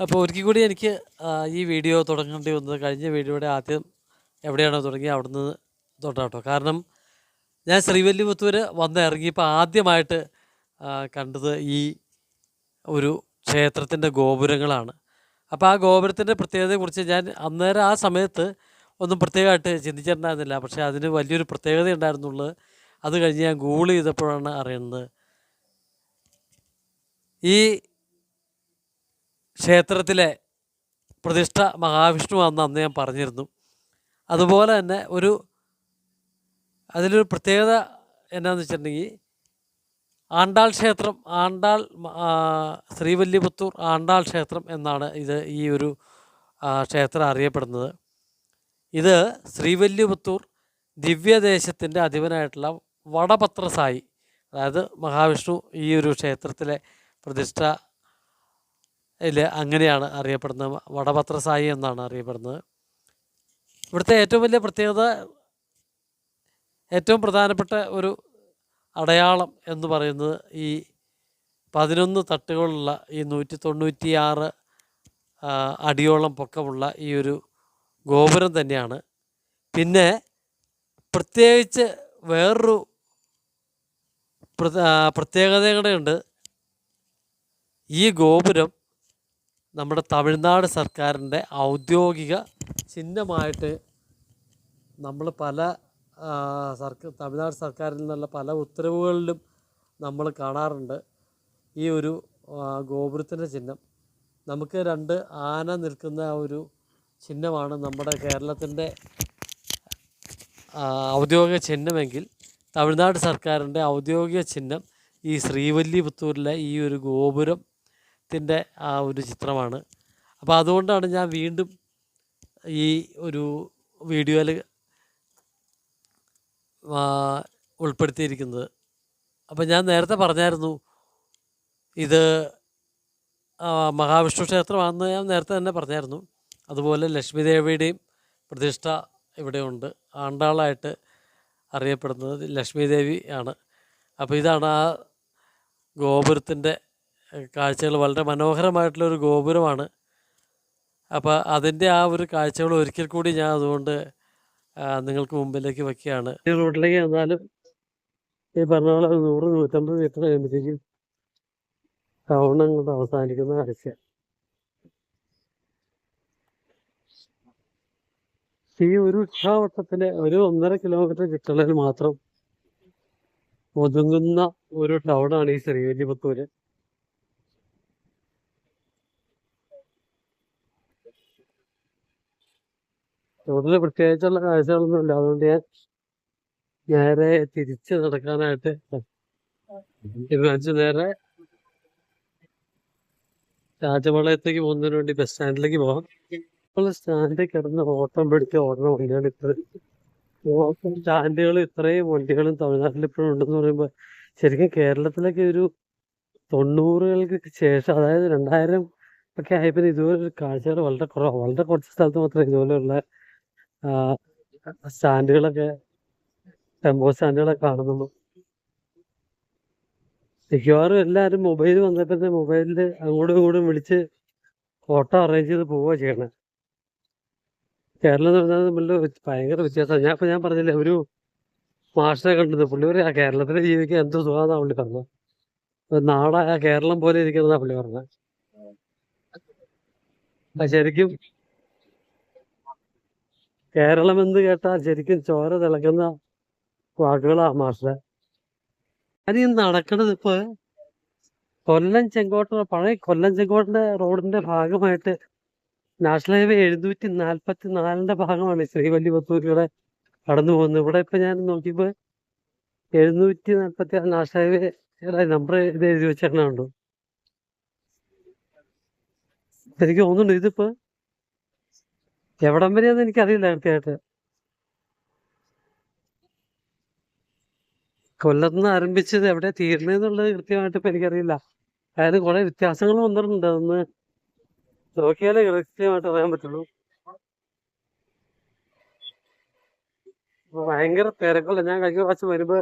അപ്പോൾ ഒരിക്കൽ കൂടി എനിക്ക് ഈ വീഡിയോ തുടങ്ങേണ്ടി വന്നത് കഴിഞ്ഞ വീഡിയോയുടെ ആദ്യം എവിടെയാണോ തുടങ്ങി അവിടുന്ന് തൊട്ടാട്ടോ. കാരണം ഞാൻ ശ്രീവല്ലിപുത്തൂർ വന്ന് ഇറങ്ങിയപ്പോൾ ആദ്യമായിട്ട് കണ്ടത് ഈ ഒരു ക്ഷേത്രത്തിന്റെ ഗോപുരങ്ങളാണ്. അപ്പോൾ ആ ഗോപുരത്തിന്റെ പ്രത്യേകതയെക്കുറിച്ച് ഞാൻ അന്നേരം ആ സമയത്ത് ഒന്നും പ്രത്യേകമായിട്ട് ചിന്തിച്ചിട്ടുണ്ടായിരുന്നില്ല. പക്ഷേ അതിന് വലിയൊരു പ്രത്യേകത ഉണ്ടായിരുന്നുള്ളത് അത് കഴിഞ്ഞ് ഞാൻ ഗൂഗിൾ ചെയ്തപ്പോഴാണ് അറിയുന്നത്. ഈ ക്ഷേത്രത്തിലെ പ്രതിഷ്ഠ മഹാവിഷ്ണുവാണെന്ന് അന്ന് ഞാൻ പറഞ്ഞിരുന്നു. അതുപോലെ തന്നെ ഒരു അതിലൊരു പ്രത്യേകത എന്നാന്ന് വെച്ചിട്ടുണ്ടെങ്കിൽ ആണ്ടാൾ ക്ഷേത്രം ആണ്ടാൾ ശ്രീവല്ലിപുത്തൂർ ആണ്ടാൾ ക്ഷേത്രം എന്നാണ് ഇത് ഈ ഒരു ക്ഷേത്രം അറിയപ്പെടുന്നത്. ഇത് ശ്രീവല്ലിപുത്തൂർ ദിവ്യദേശത്തിന്റെ അധിപനായിട്ടുള്ള വടപത്രസായി അതായത് മഹാവിഷ്ണു ഈ ഒരു ക്ഷേത്രത്തിലെ പ്രതിഷ്ഠ ഇല്ല അങ്ങനെയാണ് അറിയപ്പെടുന്നത്. വടപത്രസായി എന്നാണ് അറിയപ്പെടുന്നത്. ഇവിടുത്തെ ഏറ്റവും വലിയ പ്രത്യേകത ഏറ്റവും പ്രധാനപ്പെട്ട ഒരു അടയാളം എന്ന് പറയുന്നത് ഈ പതിനൊന്ന് തട്ടുകളുള്ള ഈ നൂറ്റി തൊണ്ണൂറ്റിയാറ് അടിയോളം പൊക്കമുള്ള ഈ ഒരു ഗോപുരം തന്നെയാണ്. പിന്നെ പ്രത്യേകിച്ച് വേറൊരു പ്രത്യേകതയുടെ ഉണ്ട്. ഈ ഗോപുരം നമ്മുടെ തമിഴ്നാട് സർക്കാരിന്റെ ഔദ്യോഗിക ചിഹ്നമായിട്ട് നമ്മൾ പല സർക്കാർ തമിഴ്നാട് സർക്കാരിൽ നിന്നുള്ള പല ഉത്തരവുകളിലും നമ്മൾ കാണാറുണ്ട്. ഈ ഒരു ഗോപുരത്തിന്റെ ചിഹ്നം. നമുക്ക് രണ്ട് ആന നിൽക്കുന്ന ഒരു ചിഹ്നമാണ് നമ്മുടെ കേരളത്തിന്റെ ഔദ്യോഗിക ചിഹ്നമെങ്കിൽ തമിഴ്നാട് സർക്കാരിന്റെ ഔദ്യോഗിക ചിഹ്നം ഈ ശ്രീവല്ലിപുത്തൂരിലെ ഈ ഒരു ഗോപുരത്തിന്റെ ആ ഒരു ചിത്രമാണ്. അപ്പോൾ അതുകൊണ്ടാണ് ഞാൻ വീണ്ടും ഈ ഒരു വീഡിയോയിൽ ഉൾപ്പെടുത്തിയിരിക്കുന്നത്. അപ്പോൾ ഞാൻ നേരത്തെ പറഞ്ഞായിരുന്നു ഇത് മഹാവിഷ്ണു ക്ഷേത്രമാണെന്ന് ഞാൻ നേരത്തെ തന്നെ പറഞ്ഞായിരുന്നു. അതുപോലെ ലക്ഷ്മി ദേവിയുടെയും പ്രതിഷ്ഠ ഇവിടെയുണ്ട് ആണ്ടാളായിട്ട് അറിയപ്പെടുന്നത് ലക്ഷ്മി ദേവി ആണ്. അപ്പോൾ ഇതാണ് ആ ഗോപുരത്തിന്റെ കാഴ്ചകൾ വളരെ മനോഹരമായിട്ടുള്ളൊരു ഗോപുരമാണ്. അപ്പോൾ അതിന്റെ ആ ഒരു കാഴ്ചകൾ ഒരിക്കൽ കൂടി ഞാൻ അതുകൊണ്ട് നിങ്ങൾക്ക് മുമ്പിലേക്ക് വയ്ക്കുകയാണ് ഈ റോഡിലേക്ക് വന്നാലും ഈ പറഞ്ഞ പോലെ നൂറ് നൂറ്റമ്പത് മീറ്റർ കഴിയുമ്പോഴത്തേക്കും ടൗൺ അങ്ങോട്ട് അവസാനിക്കുന്ന കാഴ്ച. ഈ ഒരു ഉക്ഷാവട്ടത്തിന്റെ ഒരു ഒന്നര കിലോമീറ്റർ ചുറ്റളവിൽ മാത്രം ഒതുങ്ങുന്ന ഒരു ടൗണാണ് ഈ ശ്രീവല്ലിപുത്തൂര് കൂടുതൽ പ്രത്യേകിച്ചുള്ള കാഴ്ചകളൊന്നും ഇല്ല. അതുകൊണ്ട് ഞാൻ നേരെ തിരിച്ച് നടക്കാനായിട്ട് തീരുമാനിച്ചു നേരെ രാജപാളയത്തേക്ക് പോകുന്നതിന് വേണ്ടി ബസ് സ്റ്റാൻഡിലേക്ക് പോകാം. ഇപ്പോൾ സ്റ്റാൻഡിൽ കിടന്ന് ഓട്ടം പിടിച്ച് ഓടുന്ന വണ്ടികൾ ഇത്ര സ്റ്റാൻഡുകൾ ഇത്രയും വണ്ടികളും തമിഴ്നാട്ടിൽ ഇപ്പോഴും ഉണ്ടെന്ന് പറയുമ്പോൾ ശരിക്കും കേരളത്തിലൊക്കെ ഒരു തൊണ്ണൂറുകൾക്ക് ശേഷം അതായത് രണ്ടായിരം ഒക്കെ ആയപ്പോൾ ഇതുപോലെ ഒരു കാഴ്ചകൾ വളരെ കുറവാണ് വളരെ കുറച്ച് സ്ഥലത്ത് മാത്രമേ ഇതുപോലെയുള്ള സ്റ്റാൻഡുകളൊക്കെ ടെമ്പോ സ്റ്റാൻഡുകളൊക്കെ കാണുന്നുള്ളൂ. മിക്കവാറും എല്ലാവരും മൊബൈൽ വന്നപ്പോൾ മൊബൈലിൽ അങ്ങോട്ടും ഇങ്ങോട്ടും വിളിച്ച് ഫോട്ടോ അറേഞ്ച് ചെയ്ത് പോവുക ചെയ്യണേ. കേരളം എന്ന് പറഞ്ഞാൽ തമ്മിൽ ഭയങ്കര വ്യത്യാസമാണ്. ഞാൻ ഇപ്പം ഞാൻ പറഞ്ഞില്ലേ ഒരു മാഷിനെ കണ്ടത്. പുള്ളി പറയാ കേരളത്തിലെ ജീവിക്കാൻ എന്ത് സുഖമാണെന്നാണ് പുള്ളി പറഞ്ഞത്. നാടായ കേരളം പോലെ ഇരിക്കുന്നതാ പുള്ളി പറഞ്ഞത്. ശരിക്കും കേരളം എന്ന് കേട്ടാൽ ശരിക്കും ചോര തിളക്കുന്ന വാക്കുകളാ മാസ്റ്റർ അത് ഈ നടക്കണത് ഇപ്പൊ കൊല്ലം ചെങ്കോട്ട പഴയ കൊല്ലം ചെങ്കോട്ടന്റെ റോഡിന്റെ ഭാഗമായിട്ട് നാഷണൽ ഹൈവേ എഴുന്നൂറ്റി നാൽപ്പത്തി നാലിന്റെ ഭാഗമാണ് ശ്രീവല്ലി ശ്രീവല്ലിപുത്തൂരിലൂടെ കടന്നു പോകുന്നത്. ഇവിടെ ഇപ്പൊ ഞാൻ നോക്കിയപ്പോൾ എഴുന്നൂറ്റി നാൽപ്പത്തി ആറ് നാഷണൽ ഹൈവേ നമ്പർ ഇത് എഴുതി വെച്ചേക്കണുണ്ടോ എനിക്ക് തോന്നുന്നുണ്ട് ഇതിപ്പോ എവിടം വരെയാന്ന് എനിക്കറിയില്ല കൃത്യമായിട്ട്. കൊല്ലത്തുനിന്ന് ആരംഭിച്ചത് എവിടെ തീരണേന്നുള്ളത് കൃത്യമായിട്ട് ഇപ്പൊ എനിക്കറിയില്ല. അതായത് കുറെ വ്യത്യാസങ്ങൾ വന്നിട്ടുണ്ട്. അതൊന്ന് നോക്കിയാലേ കൃത്യമായിട്ട് അറിയാൻ പറ്റുള്ളൂ. ഭയങ്കര തിരക്കുള്ള ഞാൻ കഴിഞ്ഞ പ്രാവശ്യം വരുമ്പോ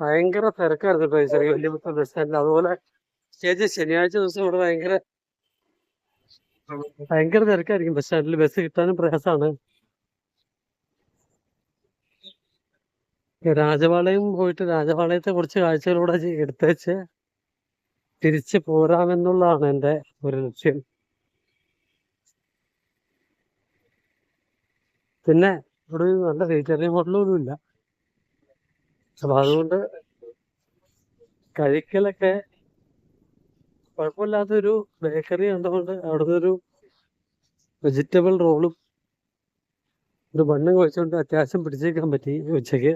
ഭയങ്കര തിരക്കായിരുന്നു ചെറിയ വലിയ ബസ് സ്റ്റാൻഡിൽ അതുപോലെ സ്റ്റേജ് ശനിയാഴ്ച ദിവസം ഇവിടെ ഭയങ്കര ഭയങ്കര തിരക്കായിരിക്കും. ബസ് സ്റ്റാൻഡിൽ ബസ് കിട്ടാനും പ്രയാസമാണ്. രാജപാളയം പോയിട്ട് രാജപാളയത്തെ കുറച്ച് കാഴ്ചകളൂടെ എടുത്തുവെച്ച് തിരിച്ച് പോരാമെന്നുള്ളതാണ് എന്റെ ഒരു ലക്ഷ്യം. പിന്നെ ഇവിടെ നല്ല വെജിറ്റേറിയൻ ഹോട്ടലൊന്നും ഇല്ല. അപ്പൊ അതുകൊണ്ട് കഴിക്കലൊക്കെ കുഴപ്പമില്ലാത്തൊരു ബേക്കറി കണ്ടുകൊണ്ട് അവിടുന്ന് ഒരു വെജിറ്റബിൾ റോളും ഒരു ബണ്ണും കഴിച്ചുകൊണ്ട് അത്യാവശ്യം പിടിച്ചേക്കാൻ പറ്റി ഉച്ചയ്ക്ക്.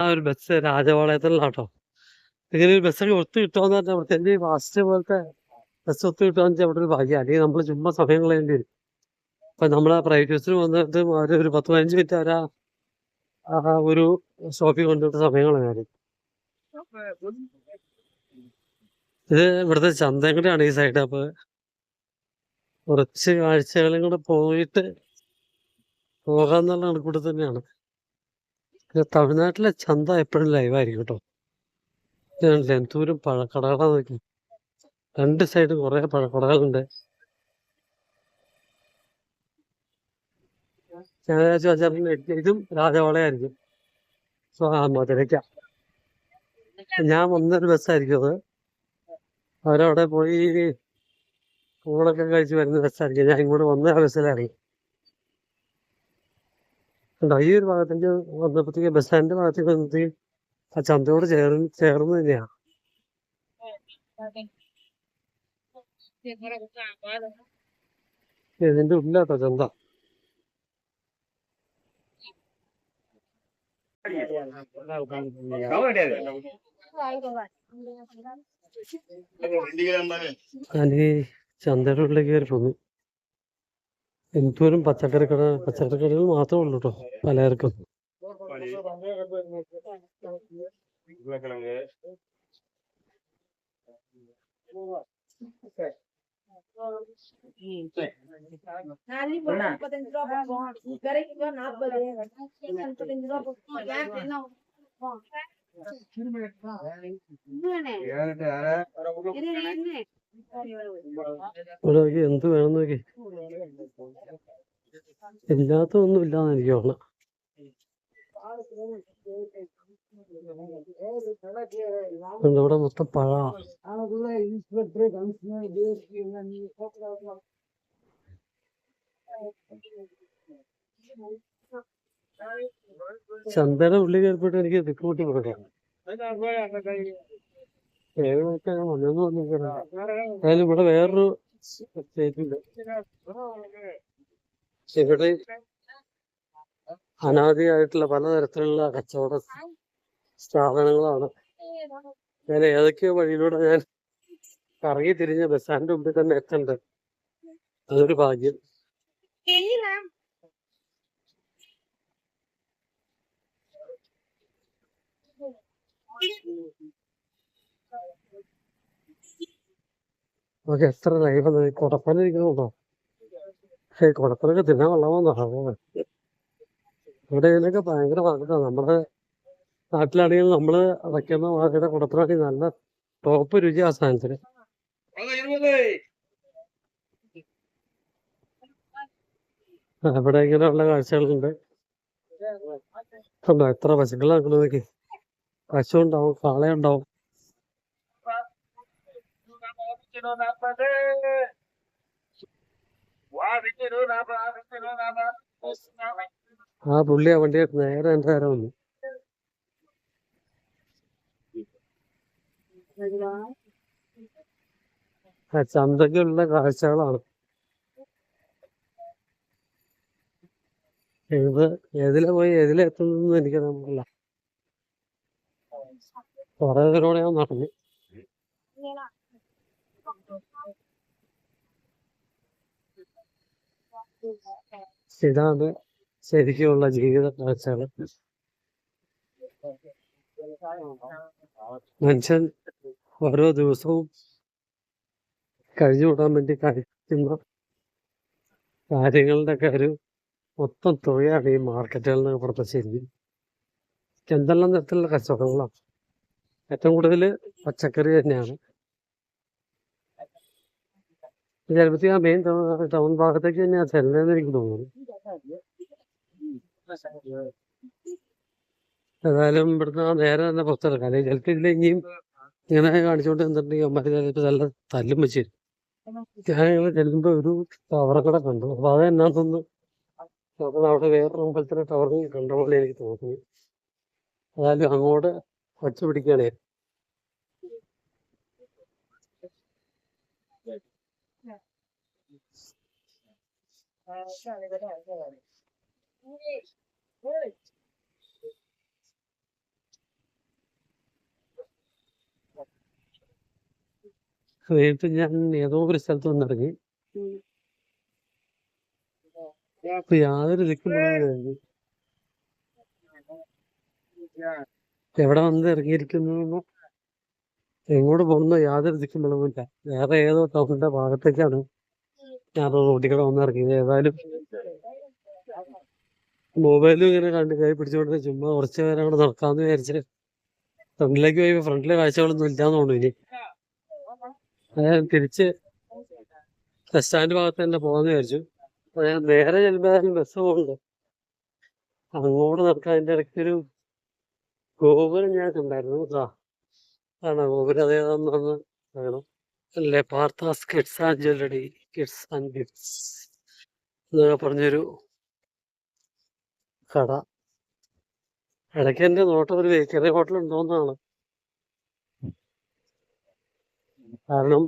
ആ ഒരു ബസ് രാജപാളയത്തിലാട്ടോ ഇങ്ങനെ ഒരു ബസ്സൊക്കെ ഒത്തു കിട്ടുമെന്ന് പറഞ്ഞാൽ പ്രത്യേകിച്ച് ഫാസ്റ്റ് പോലത്തെ ബസ് ഒത്തു കിട്ടുകയെന്ന് വെച്ചാൽ അവിടെ ഒരു ഭാഗ്യം. അല്ലെങ്കിൽ നമ്മൾ ചുമ്മാ സമയം കളയേണ്ടി വരും. അപ്പം നമ്മൾ ആ പ്രൈവറ്റ് ബസ്സിന് വന്നിട്ട് അവർ ഒരു പത്ത് പതിനഞ്ച് മിനിറ്റ് അവരാ ആ ഒരു ഷോപ്പിൽ കൊണ്ടുപോയിട്ട് സമയം കളയാൻ. ഇത് ഇവിടുത്തെ ചന്തയും കൂടെയാണ് ഈ സൈഡ് അപ്പോൾ കുറച്ച് കാഴ്ചകളും കൂടെ പോയിട്ട് പോകാന്നുള്ള കണക്കൂടെ തന്നെയാണ്. തമിഴ്നാട്ടിലെ ചന്ത എപ്പോഴും ലൈവായിരിക്കും കേട്ടോ. എന്തോരം പഴക്കടകളാണ് നോക്കി രണ്ട് സൈഡും കുറേ പഴക്കടകളുണ്ട്. ഇതും രാജവാളയായിരിക്കും. ആ ഞാൻ വന്നൊരു ബസ്സായിരിക്കും അത്. അവരവിടെ പോയി ഊണൊക്കെ കഴിച്ച് വരുന്ന ബസ്സായിരിക്കും ഞാൻ ഇങ്ങോട്ട് വന്ന ബസ്സിലിറങ്ങി ഉണ്ടോ ഈ ഒരു ഭാഗത്തേക്ക് വന്നപ്പോഴത്തേക്ക് ബസ് സ്റ്റാൻഡിന്റെ ഭാഗത്തേക്ക് വന്നപ്പോഴത്തേക്ക് ആ ചന്തയോട് ചേർന്ന് ചേർന്ന് തന്നെയാണ് ഇതിന്റെ ഉള്ളിലാട്ടോ ചന്ത. ഞാൻ ഈ ചന്തയിലുള്ളിൽ കയറി പോന്നു. എന്തോരം പച്ചക്കറി കട പച്ചക്കറി കടകൾ മാത്രമേ ഉള്ളൂ കേട്ടോ പലർക്കും നാല് എന്ത് വേണം നോക്കി ഇല്ലാത്ത ഒന്നും ഇല്ലാന്ന് എനിക്ക് തോന്നണം ഇവിടെ മൊത്തം പഴമാണ് Thank you. ചന്തയുടെ ഉള്ളിൽ കയറിപ്പോയിട്ട് എനിക്ക് ദിക്കുമുട്ടി കൊടുക്കാം അതായത് ഇവിടെ വേറൊരു സ്റ്റേറ്റുണ്ട് ഇവിടെ അനാദിയായിട്ടുള്ള പലതരത്തിലുള്ള കച്ചവട സ്ഥാപനങ്ങളാണ്. ഞാൻ ഏതൊക്കെയോ വഴിയിലൂടെ ഞാൻ കറങ്ങി തിരിഞ്ഞ ബസ്സാന്റെ മുമ്പിൽ തന്നെ എത്തണ്ട്. അതൊരു ഭാഗ്യം. നമുക്ക് എത്ര ലൈവ് കുടപ്പനിരിക്കുന്നുണ്ടോ ഏയ് കുടപ്പനൊക്കെ തിന്നാൻ കൊള്ളാമെന്നോ? ഇവിടെ ഭയങ്കര മാർക്കറ്റാണ് നമ്മുടെ നാട്ടിലാണെങ്കിൽ നമ്മൾ വയ്ക്കുന്ന മാർക്കറ്റ് കുടപ്പനാണെങ്കിൽ നല്ല ടോപ്പ് രുചി ആ സാധനത്തിന്. ഇവിടെ ഇങ്ങനെയുള്ള കാഴ്ചകളുണ്ട്. എത്ര പശുക്കളാണ് പശു ഉണ്ടാവും കാളയുണ്ടാവും. ആ പുള്ളി ആ വണ്ടിയായിട്ട് നേരെ എന്റെ നേരെ വന്നു. ചന്തയ്ക്കുള്ള കാഴ്ചകളാണ്. ഏത് ഏതിലെ പോയി ഏതിലെ എത്തുന്നു ഞാൻ നടന്നു ഇതാണ് ശരിക്കുമുള്ള ജീവിത കാഴ്ചകൾ. മനുഷ്യൻ ഓരോ ദിവസവും കഴിഞ്ഞുകൂടാൻ വേണ്ടി കഴിക്കുന്ന കാര്യങ്ങളുടെ ഒക്കെ ഒരു മൊത്തം തുകയാണ് ഈ മാർക്കറ്റുകളിൽ ശരി എന്തെല്ലാം തരത്തിലുള്ള കച്ചവടങ്ങളാണ്? ഏറ്റവും കൂടുതൽ പച്ചക്കറി തന്നെയാണ്. ചിലപ്പത്തി ആ മെയിൻ ടൗൺ ഭാഗത്തേക്ക് തന്നെയാ ചെല്ലുന്നതെന്ന് എനിക്ക് തോന്നുന്നു. ഏതായാലും ഇവിടുന്ന് ആ നേരെ തന്നെ പുറത്തിറക്കാം അല്ലെങ്കിൽ ചിലപ്പോൾ ഇനിയും ഇങ്ങനെ കാണിച്ചുകൊണ്ട് നിന്നിട്ടുണ്ടെങ്കിൽ അമ്മമാര് ചിലപ്പോൾ നല്ല തല്ലും വെച്ച് ഞാൻ ഇങ്ങനെ ചെല്ലുമ്പോൾ ഒരു ടവർ കൂടെ കണ്ടു. അപ്പോൾ അത് എന്നാ അപ്പോൾ അവിടെ വേറെ അമ്പലത്തിലെ ടവർ കണ്ട പോലെ എനിക്ക് തോന്നി ഏതായാലും അങ്ങോട്ട് വച്ചു പിടിക്കുകയാണ് നേരിട്ട് ഞാൻ ഏതോ ഒരു സ്ഥലത്ത് വന്നിറങ്ങി. യാതൊരു ദിക്കുമ്പോഴും എവിടെ വന്ന് ഇറങ്ങിയിരിക്കുന്നു എങ്ങോട്ട് പോകുന്ന യാതൊരു ദിക്കുമ്പോഴുമില്ല വേറെ ഏതോ ടൗണിന്റെ ഭാഗത്തേക്കാണ് ഞാൻ റോഡിൽ വന്ന് ഇറങ്ങിയത്. ഏതായാലും മൊബൈലും ഇങ്ങനെ കണ്ട് കൈ പിടിച്ചുകൊണ്ട് ചുമ്മാ കുറച്ച് നേരം അവിടെ നടക്കാമെന്ന് വിചാരിച്ചിട്ട് ഫ്രണ്ടിലേക്ക് പോയി ഫ്രണ്ടിലെ കാഴ്ചകളൊന്നും ഇല്ലാന്ന് തോന്നുന്നു ഇനി. അതായത് തിരിച്ച് ബസ് സ്റ്റാൻഡ് ഭാഗത്ത് തന്നെ പോകാന്ന് വിചാരിച്ചു. നേരെ ചെല്ലുമ്പോൾ ബസ് പോകുന്നുണ്ട് അങ്ങോട്ട് നടക്കാൻ അതിന്റെ ഇടയ്ക്ക് ഒരു ഗോപുരം ഞാൻ കണ്ടായിരുന്നു ആ ആണ് ഗോപുരം അതേതാന്ന് വേണം അല്ലേ? Partha's kids and jewellery kids and gifts എന്നൊക്കെ പറഞ്ഞൊരു കട. ഇടയ്ക്ക് എന്റെ നോട്ടം ഒരു ബേക്കറി ഹോട്ടൽ ഉണ്ടോന്നാണ് കാരണം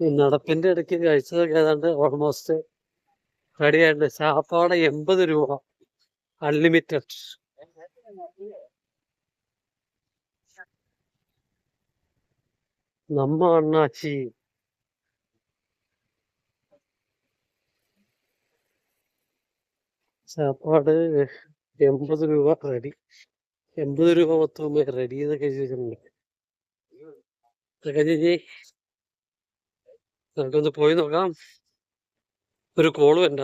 ഈ നടപ്പിന്റെ ഇടയ്ക്ക് കഴിച്ചതൊക്കെ ഏതാണ്ട് ഓൾമോസ്റ്റ് റെഡിയായിട്ടുണ്ട് ചാപ്പാടെ എൺപത് രൂപ. അൺലിമിറ്റഡ് നമ്മ അണ്ണാച്ചി സാപ്പാട് എൺപത് രൂപ റെഡി. എൺപത് രൂപ മൊത്തം റെഡി എന്നൊക്കെ എഴുതി വെച്ചിട്ടുണ്ട്. ഇതൊക്കെ ചേച്ചി നമുക്കൊന്ന് പോയി നോക്കാം. ഒരു കോൾ വേണ്ട